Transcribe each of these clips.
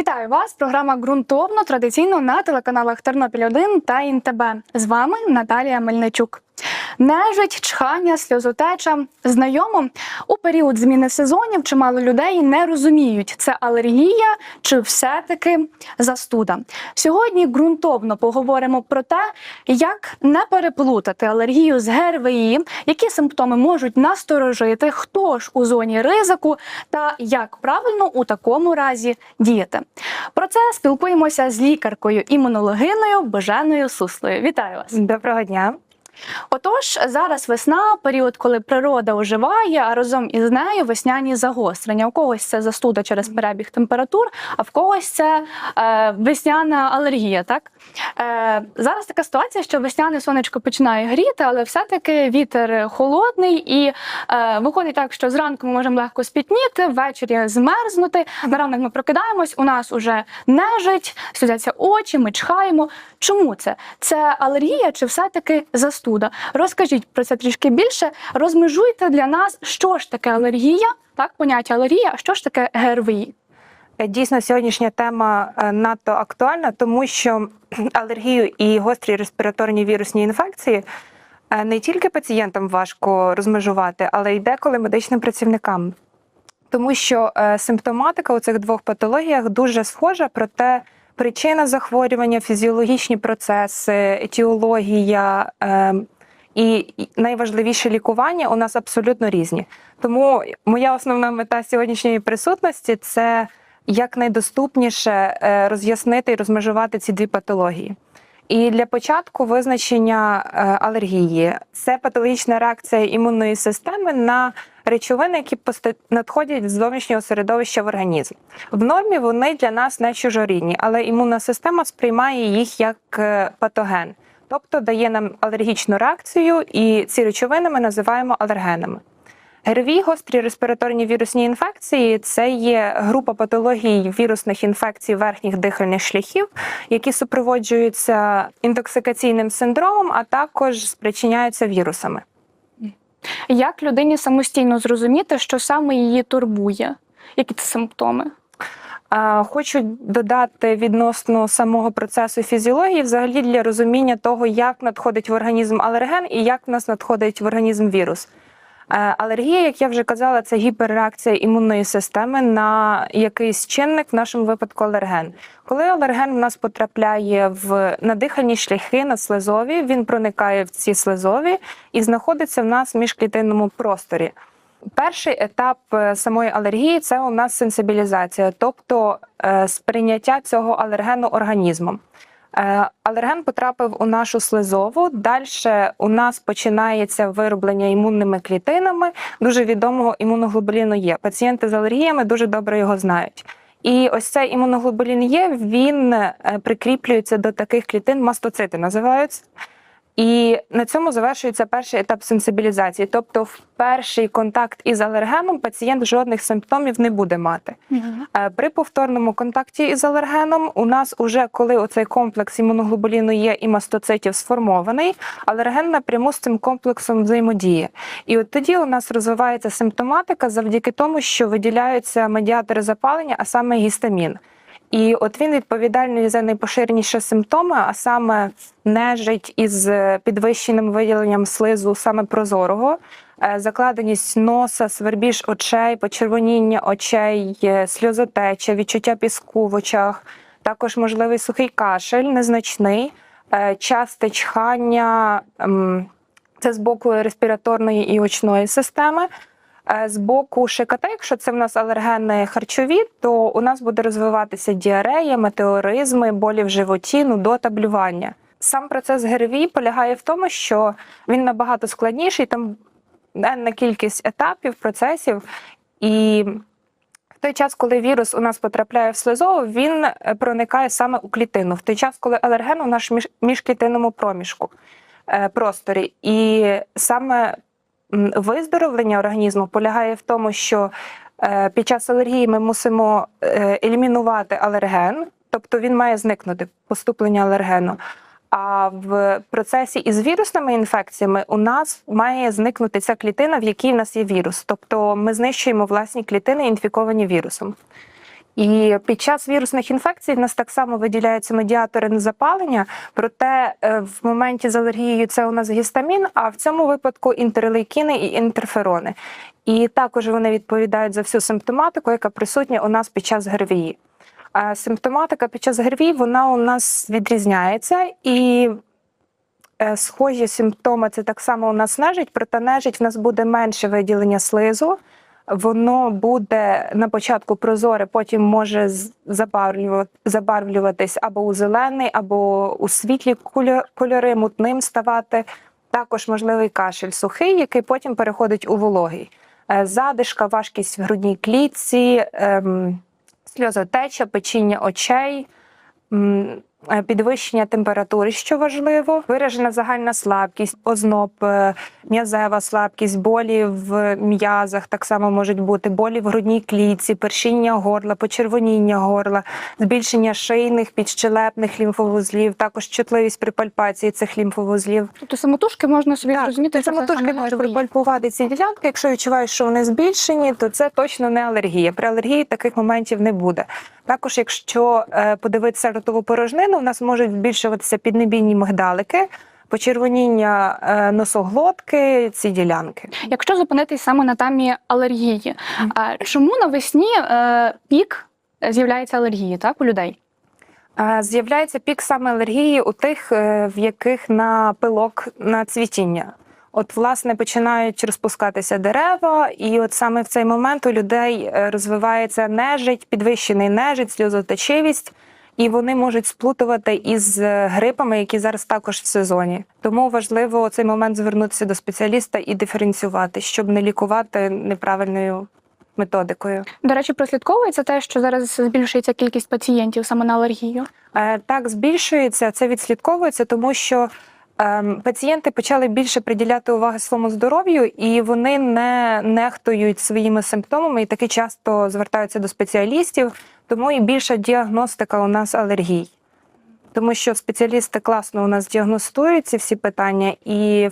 Вітаю вас! Програма ґрунтовно традиційно на телеканалах Тернопіль 1 та ІНТБ. З вами Наталія Мельничук. Нежить, чхання, сльозотеча. Знайомо у період зміни сезонів чимало людей не розуміють, це алергія чи все-таки застуда. Сьогодні ґрунтовно поговоримо про те, як не переплутати алергію з ГРВІ, які симптоми можуть насторожити, хто ж у зоні ризику та як правильно у такому разі діяти. Про це спілкуємося з лікаркою імунологиною Божаною Суслою. Вітаю вас! Доброго дня. Отож, зараз весна, період, коли природа оживає, а разом із нею весняні загострення. У когось це застуда через перебіг температур, а в когось це е, весняна алергія. Так е, зараз така ситуація, що весняне сонечко починає гріти, але все-таки вітер холодний і е, виходить так, що зранку ми можемо легко спітніти, ввечері змерзнути. На ранок ми прокидаємось, у нас уже нежить, сльозяться очі, ми чхаємо. Чому це? Це алергія чи все-таки застуда? Розкажіть про це трішки більше. Розмежуйте для нас, що ж таке алергія, так, поняття алергія, а що ж таке ГРВІ? Е, Дійсно, сьогоднішня тема е, надто актуальна, тому що алергію і гострі респіраторні вірусні інфекції е, не тільки пацієнтам важко розмежувати, але й деколи медичним працівникам. Тому що симптоматика у цих двох патологіях дуже схожа, проте причина захворювання, фізіологічні процеси, етіологія е, і і найважливіше лікування у нас абсолютно різні. Тому моя основна мета сьогоднішньої присутності це якнайдоступніше е, роз'яснити і розмежувати ці дві патології. І для початку визначення е, алергії це патологічна реакція імунної системи на речовини, які надходять з зовнішнього середовища в організм. В нормі вони для нас не чужорідні, але імунна система сприймає їх як е, патоген, тобто дає нам алергічну реакцію, і ці речовини ми називаємо алергенами. ГРВІ, гострі респіраторні вірусні інфекції це є група патологій вірусних інфекцій верхніх дихальних шляхів, які супроводжуються інтоксикаційним синдромом, а також спричиняються вірусами. Як людині самостійно зрозуміти, що саме її турбує? Які це симптоми? Хочу додати відносно самого процесу фізіології, взагалі для розуміння того, як надходить в організм алерген і як в нас надходить в організм вірус. Е, Алергія, як я вже казала, це гіперреакція імунної системи на якийсь чинник, в нашому випадку алерген. Коли алерген в нас потрапляє в надихальні шляхи на слизові, він проникає в ці слизові і знаходиться в нас в міжклітинному просторі. Перший етап е, самої алергії це у нас сенсибілізація, тобто е, сприйняття цього алергену організмом. Е, Алерген потрапив у нашу слизову. Далі у нас починається вироблення імунними клітинами. Дуже відомого імуноглобуліну є. Пацієнти з алергіями дуже добре його знають. І ось цей імуноглобулін є, він е, прикріплюється до таких клітин, мастоцити називаються. І на цьому завершується перший етап сенсибілізації. Тобто, в перший контакт із алергеном пацієнт жодних симптомів не буде мати. Е, При повторному контакті із алергеном у нас уже коли оцей комплекс імуноглобуліну є і мастоцитів сформований, алерген напряму з цим комплексом взаємодіє. І от тоді у нас розвивається симптоматика завдяки тому, що виділяються медіатори запалення, а саме гістамін. І от він відповідальний за найпоширеніші симптоми, а саме нежить із е, підвищеним виділенням слизу саме прозорого, е, закладеність носа, свербіж очей, почервоніння очей, е, сльозотеча, відчуття піску в очах, також можливий сухий кашель, незначний, часте чхання. ем, Це з боку респіраторної і очної системи. Е, З боку ШКТ, якщо це в нас алергени харчові, то у нас буде розвиватися діарея, метеоризми, болі в животі, нудота, блювання. Сам процес ГРВІ полягає в тому, що він набагато складніший, там енна кількість етапів, процесів. І в той час, коли вірус у нас потрапляє в слизову, він е, проникає саме у клітину. В той час, коли алерген у наш між, міжклітинному проміжку е, просторі. І саме виздоровлення організму полягає в тому, що е, під час алергії ми мусимо е, елімінувати алерген, тобто він має зникнути поступлення алергену. А в процесі із вірусними інфекціями у нас має зникнути ця клітина, в якій в нас є вірус. Тобто ми знищуємо власні клітини, інфіковані вірусом. І під час вірусних інфекцій в нас так само виділяються медіатори запалення, проте е, в моменті з алергією це у нас гістамін, а в цьому випадку інтерлейкіни і інтерферони. І також вони відповідають за всю симптоматику, яка присутня у нас під час ГРВІ. Симптоматика під час ГРВІ вона у нас відрізняється і. е, Схожі симптоми це так само у нас нежить, проте нежить в нас буде менше виділення слизу. Воно буде на початку прозоре, потім може забарвлюватись або у зелений, або у світлі кольори, мутним ставати. Також можливий кашель сухий, який потім переходить у вологий. Е, Задишка, важкість в грудній клітці, ем, сльозотеча, печіння очей, підвищення температури, що важливо, виражена загальна слабкість, озноб, е, м'язева слабкість, болі в м'язах, так само можуть бути болі в грудній клітці, першіння горла, почервоніння горла, збільшення шийних, підщелепних лімфовузлів, також чутливість при пальпації цих лімфовузлів. Тобто самотужки можна собі зрозуміти, що це самотужки можуть припальпувати ці ділянки. Якщо відчуваєш, що вони збільшені, то це точно не алергія. При алергії таких моментів не буде. Також, якщо е, подивитися ротову порожнину, у нас можуть збільшуватися піднебійні мигдалики, почервоніння е, носоглотки, ці ділянки. Якщо зупинитись саме на темі алергії, а чому навесні е, пік з'являється алергії так, у людей? Е, З'являється пік саме алергії у тих, е, в яких на пилок на цвітіння. От, власне, починають розпускатися дерева, і от саме в цей момент у людей е, розвивається нежить, підвищений нежить, сльозотечивість, і вони можуть сплутувати із е, грипами, які зараз також в сезоні. Тому важливо у цей момент звернутися до спеціаліста і диференціювати, щоб не лікувати неправильною методикою. До речі, прослідковується те, що зараз збільшується кількість пацієнтів саме на алергію. Е, Так, збільшується, це відслідковується, тому що ем, пацієнти почали більше приділяти уваги своєму здоров'ю, і вони не нехтують своїми симптомами і таки часто звертаються до спеціалістів, тому і більша діагностика у нас алергій. Тому що спеціалісти класно у нас діагностують ці всі питання, і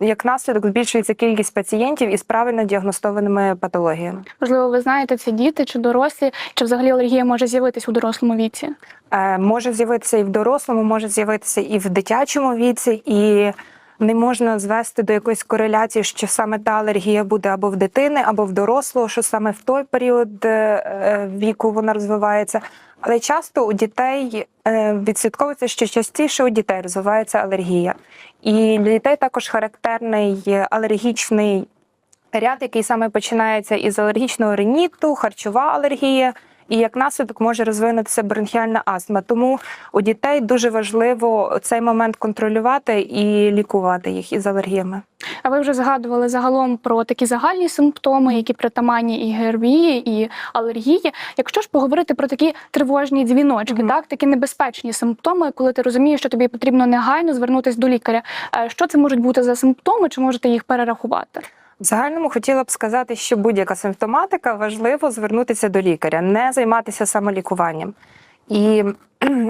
як наслідок збільшується кількість пацієнтів із правильно діагностованими патологіями. Можливо, ви знаєте, це діти чи дорослі, чи взагалі алергія може з'явитись у дорослому віці? Е, може з'явитися і в дорослому, може з'явитися і в дитячому віці, і не можна звести до якоїсь кореляції, що саме та алергія буде або в дитини, або в дорослого, що саме в той період е, е, віку вона розвивається. Але часто у дітей е, відслідковується, що частіше у дітей розвивається алергія. І для дітей також характерний алергічний ряд, який саме починається із алергічного риніту, харчова алергія, і як наслідок може розвинутися бронхіальна астма. Тому у дітей дуже важливо цей момент контролювати і лікувати їх із алергіями. А ви вже згадували загалом про такі загальні симптоми, які притаманні і ГРВІ, і алергії. Якщо ж поговорити про такі тривожні дзвіночки, Мгм. так такі небезпечні симптоми, коли ти розумієш, що тобі потрібно негайно звернутися до лікаря. Е, Що це можуть бути за симптоми? Чи можете їх перерахувати? В загальному хотіла б сказати, що будь-яка симптоматика важливо звернутися до лікаря, не займатися самолікуванням. І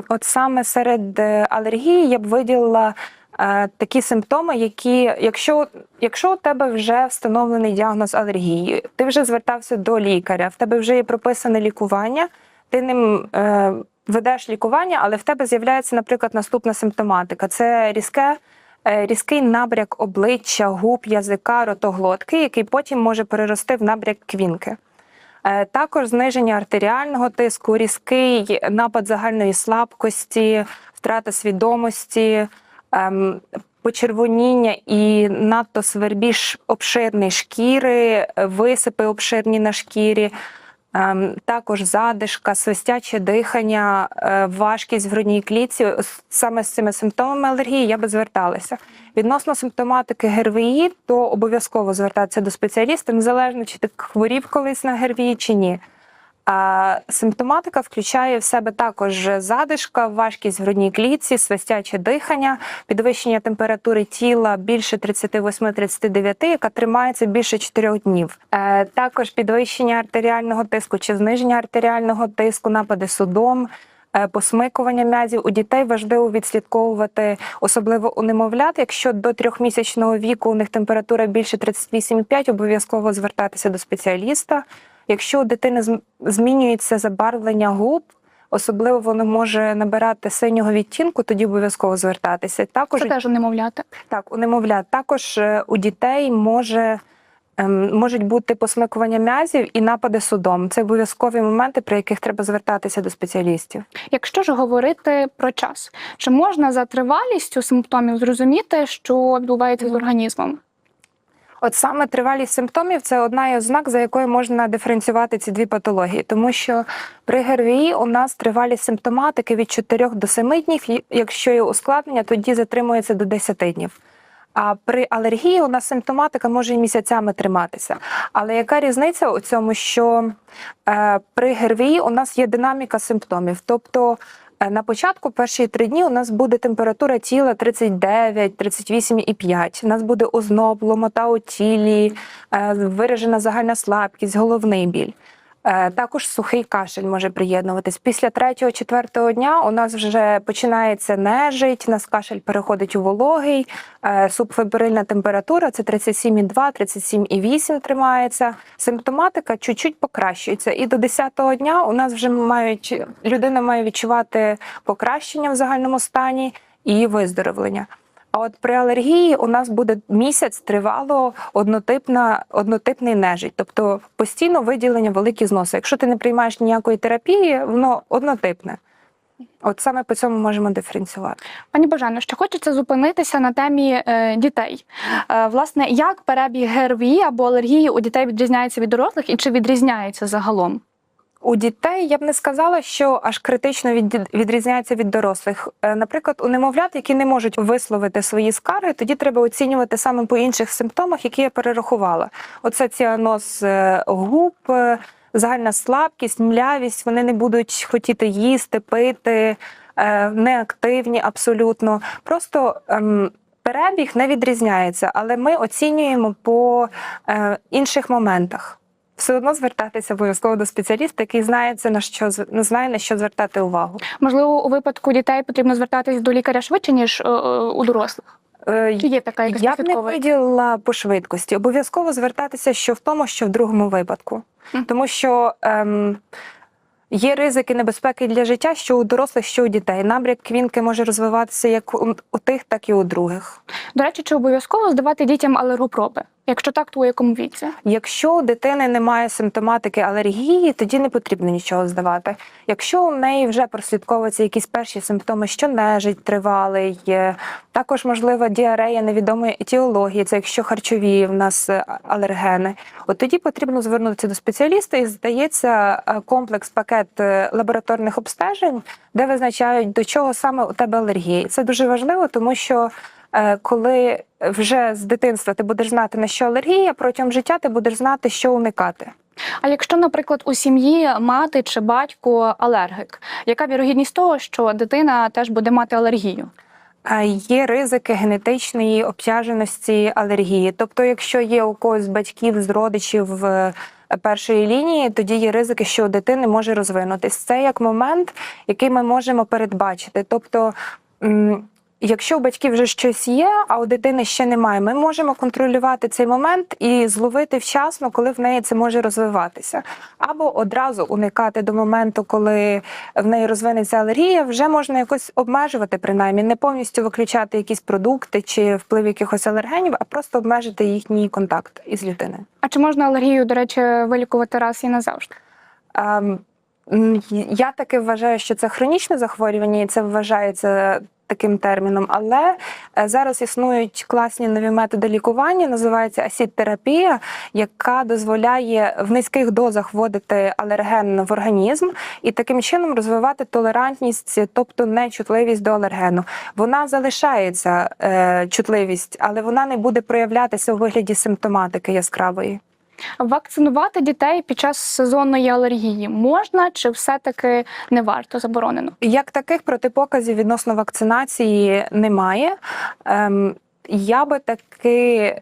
от саме серед е, алергії я б виділила е, такі симптоми, які, якщо, якщо у тебе вже встановлений діагноз алергії, ти вже звертався до лікаря, в тебе вже є прописане лікування, ти ним е, ведеш лікування, але в тебе з'являється, наприклад, наступна симптоматика: це різке різкий набряк обличчя, губ, язика, ротоглотки, який потім може перерости в набряк квінки. Е, Також зниження артеріального тиску, різкий напад загальної слабкості, втрата свідомості, ем, почервоніння і надто свербіж обширної шкіри, е, висипи обширні на шкірі. Ем, Також задишка, свистяче дихання, е, важкість в грудній клітці. Саме з цими симптомами алергії я би зверталася. Відносно симптоматики ГРВІ, то обов'язково звертатися до спеціаліста, незалежно чи ти хворів колись на ГРВІ чи ні. Симптоматика включає в себе також задишка, важкість в грудній клітці, свистяче дихання, підвищення температури тіла більше 38-39, яка тримається більше 4 днів. Е, також підвищення артеріального тиску чи зниження артеріального тиску, напади судом. е, Посмикування м'язів у дітей важливо відслідковувати, особливо у немовлят. Якщо до трьохмісячного віку у них температура більше 38,5, обов'язково звертатися до спеціаліста. Якщо у дитини змінюється забарвлення губ, особливо воно може набирати синього відтінку, тоді обов'язково звертатися. Також Це теж у немовляти. так, у немовлят також е, у дітей може. ем, Можуть бути посмикування м'язів і напади судом. Це обов'язкові моменти, при яких треба звертатися до спеціалістів. Якщо ж говорити про час, чи можна за тривалістю симптомів зрозуміти, що відбувається з організмом? От саме тривалість симптомів це одна із ознак, за якою можна диференціювати ці дві патології, тому що при ГРВІ у нас тривалість симптоматики від 4 до 7 днів. Якщо є ускладнення, тоді затримується до 10 днів. А при алергії у нас симптоматика може місяцями триматися. Але яка різниця у цьому, що е, при ГРВІ у нас є динаміка симптомів? Тобто на початку перші три дні у нас буде температура тіла 39, 38,5. У нас буде озноб, ломота у тілі, е, виражена загальна слабкість, головний біль. Е, Також сухий кашель може приєднуватись. Після третього, четвертого дня у нас вже починається нежить, нас кашель переходить у вологий, е, субфебрильна температура це 37,2, 37,8 тримається. Симптоматика чуть-чуть покращується. І до 10-го дня у нас вже мають людина має відчувати покращення в загальному стані і виздоровлення. А от при алергії у нас буде місяць тривало однотипна, однотипний нежить, тобто постійно виділення великі зноси. Якщо ти не приймаєш ніякої терапії, воно однотипне. От саме по цьому можемо диференціювати. Пані Божено, ще хочеться зупинитися на темі е, дітей. Е, власне, як перебіг ГРВІ або алергії у дітей відрізняється від дорослих і чи відрізняється загалом? У дітей я б не сказала, що аж критично від, відрізняється від дорослих. Е, Наприклад, у немовлят, які не можуть висловити свої скарги, тоді треба оцінювати саме по інших симптомах, які я перерахувала. Оце ціаноз е, губ, е, загальна слабкість, млявість. Вони не будуть хотіти їсти, пити, неактивні абсолютно. Просто ем, перебіг не відрізняється, але ми оцінюємо по інших моментах все одно звертатися обов'язково до спеціаліста, який знає це на що ну, знає на що звертати увагу. Можливо, у випадку дітей потрібно звертатись до лікаря швидше, ніж е, е, у дорослих. Е, є така якась Я б не виділила по швидкості. Обов'язково звертатися що в тому, що в другому випадку, Мгм. тому що. Ем, Є ризики небезпеки для життя, що у дорослих, що у дітей. Набряк квінки може розвиватися як у, у тих, так і у других. До речі, чи обов'язково здавати дітям алергопроби? Якщо так, то у якому віці? Якщо у дитини немає симптоматики алергії, тоді не потрібно нічого здавати. Якщо у неї вже прослідковуються якісь перші симптоми, що нежить тривалий, також можлива діарея невідомої етіології, це якщо харчові в нас е, алергени, от тоді потрібно звернутися до спеціаліста і здається е, комплекс пакет е, лабораторних обстежень, де визначають до чого саме у тебе алергія. Це дуже важливо, тому що коли вже з дитинства ти будеш знати на що алергія, протягом життя ти будеш знати, що уникати. А якщо, наприклад, у сім'ї мати чи батько алергік, яка вірогідність того, що дитина теж буде мати алергію? А Є ризики генетичної обтяженості алергії. Тобто, якщо є у когось з батьків, з родичів е, першої лінії, тоді є ризики, що у дитини може розвинутись. Це як момент, який ми можемо передбачити. Тобто, якщо у батьків вже щось є, а у дитини ще немає, ми можемо контролювати цей момент і зловити вчасно, коли в неї це може розвиватися. Або одразу уникати до моменту, коли в неї розвинеться алергія, вже можна якось обмежувати, принаймні, не повністю виключати якісь продукти чи вплив якихось алергенів, а просто обмежити їхній контакт із людиною. А чи можна алергію, до речі, вилікувати раз і назавжди? Ем, Я таки вважаю, що це хронічне захворювання, і це вважається таким терміном. Але е, зараз існують класні нові методи лікування, називається асід-терапія, яка дозволяє в низьких дозах вводити алерген в організм і таким чином розвивати толерантність, тобто нечутливість до алергену. Вона залишається е, чутливість, але вона не буде проявлятися у вигляді симптоматики яскравої. Вакцинувати дітей під час сезонної алергії можна чи все-таки не варто заборонено? Як таких протипоказів відносно вакцинації немає. Ем, я би таки.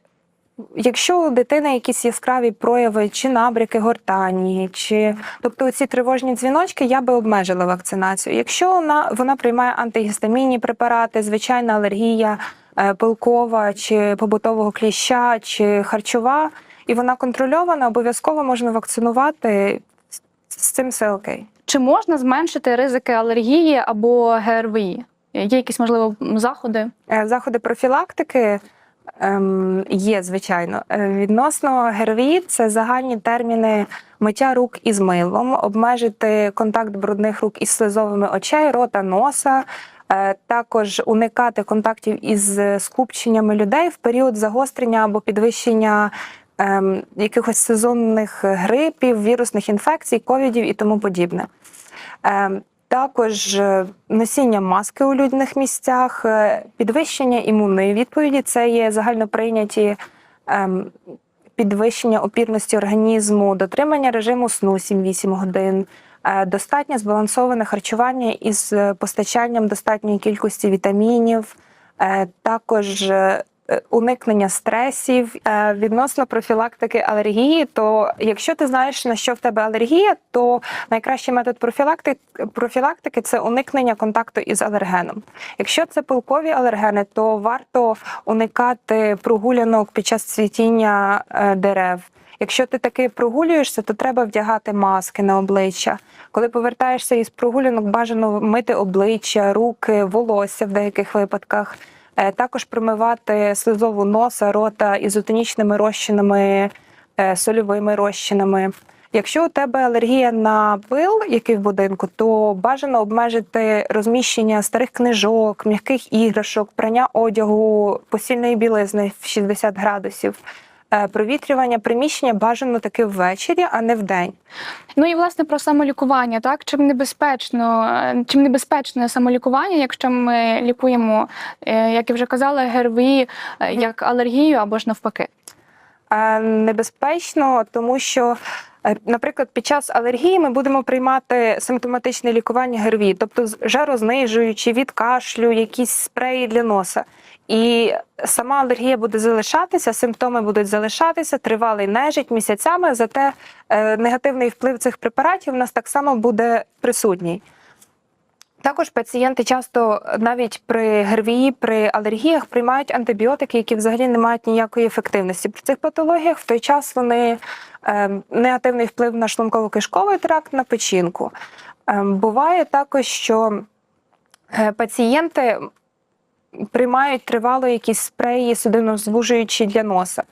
Якщо у дитини якісь яскраві прояви, чи набряки гортані, чи тобто ці тривожні дзвіночки, я би обмежила вакцинацію. Якщо вона, вона приймає антигістамінні препарати, звичайна алергія е, пилкова чи побутового кліща, чи харчова, і вона контрольована, обов'язково можна вакцинувати. З цим все окей. Чи можна зменшити ризики алергії або ГРВІ? Є якісь можливо заходи? Е, Заходи профілактики ем, є, звичайно. Е, Відносно ГРВІ це загальні терміни миття рук із милом, обмежити контакт брудних рук із слизовими очей, рота, носа. е, Також уникати контактів із скупченнями людей в період загострення або підвищення ем, якихось сезонних грипів, вірусних інфекцій, ковідів і тому подібне. Ем, також е, носіння маски у людних місцях, е, підвищення імунної відповіді це є загально прийняті ем, підвищення опірності організму, дотримання режиму сну 7-8 годин, е, достатнє збалансоване харчування із постачанням достатньої кількості вітамінів, також уникнення стресів Е, відносно профілактики алергії. То якщо ти знаєш на що в тебе алергія, то найкращий метод профілактики, профілактики це уникнення контакту із алергеном. Якщо це пилкові алергени, то варто уникати прогулянок під час цвітіння е, дерев. Якщо ти таки прогулюєшся, то треба вдягати маски на обличчя. Коли повертаєшся із прогулянок, бажано мити обличчя, руки, волосся в деяких випадках. Е, Також промивати слизову носа, рота ізотонічними розчинами, е, сольовими розчинами. Якщо у тебе алергія на пил, який в будинку, то бажано обмежити розміщення старих книжок, м'яких іграшок, прання одягу, постільної білизни в 60 градусів. Е, Провітрювання приміщення бажано таки ввечері, а не вдень. Ну і власне про самолікування, так чим небезпечно, е, чим небезпечне самолікування, якщо ми лікуємо, е, як я вже казала, ГРВІ як алергію або ж навпаки. Небезпечно, тому що, наприклад, під час алергії ми будемо приймати симптоматичне лікування ГРВІ, тобто жарознижуючі, від кашлю, якісь спреї для носа. І сама алергія буде залишатися, симптоми будуть залишатися, тривалий нежить місяцями, зате е, негативний вплив цих препаратів у нас так само буде присутній. Також пацієнти часто навіть при ГРВІ, при алергіях приймають антибіотики, які взагалі не мають ніякої ефективності. При цих патологіях в той час вони е, негативний вплив на шлунково-кишковий тракт, на печінку. Е, буває також, що е, пацієнти приймають тривало якісь спреї судинозвужуючі для носа.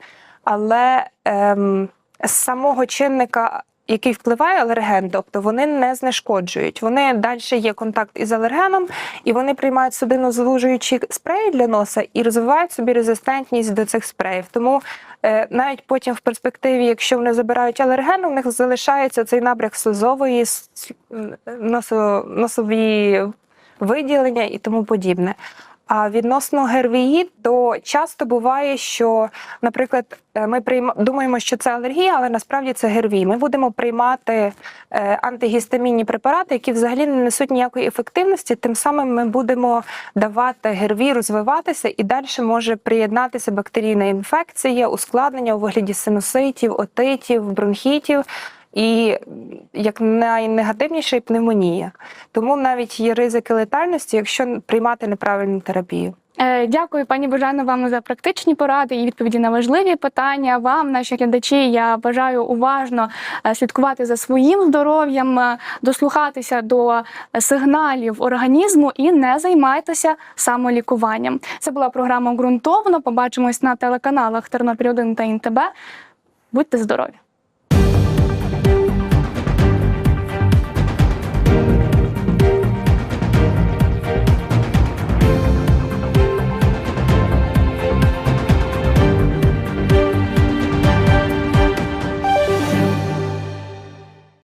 Але ем, з самого чинника, який впливає алерген, тобто вони не знешкоджують. Вони далі є контакт із алергеном, і вони приймають судинозвужуючі спреї для носа і розвивають собі резистентність до цих спреїв. Тому е, навіть потім в перспективі, якщо вони забирають алерген, у них залишається цей набряк слизової, носові виділення і тому подібне. А відносно ГРВІ, то часто буває, що, наприклад, е, ми прийма... думаємо, що це алергія, але насправді це ГРВІ. Ми будемо приймати е, антигістамінні препарати, які взагалі не несуть ніякої ефективності. Тим самим ми будемо давати ГРВІ розвиватися, і далі може приєднатися бактерійна інфекція, ускладнення у вигляді синуситів, отитів, бронхітів. І як найнегативніша і пневмонія. Тому навіть є ризики летальності, якщо приймати неправильну терапію. Е, Дякую, пані Божано, вам за практичні поради і відповіді на важливі питання. Вам, наші глядачі, я бажаю уважно е, слідкувати за своїм здоров'ям, е, дослухатися до сигналів організму і не займайтеся самолікуванням. Це була програма ґрунтовно. Побачимось на телеканалах Тернопіль 1 та ІНТБ. Будьте здорові!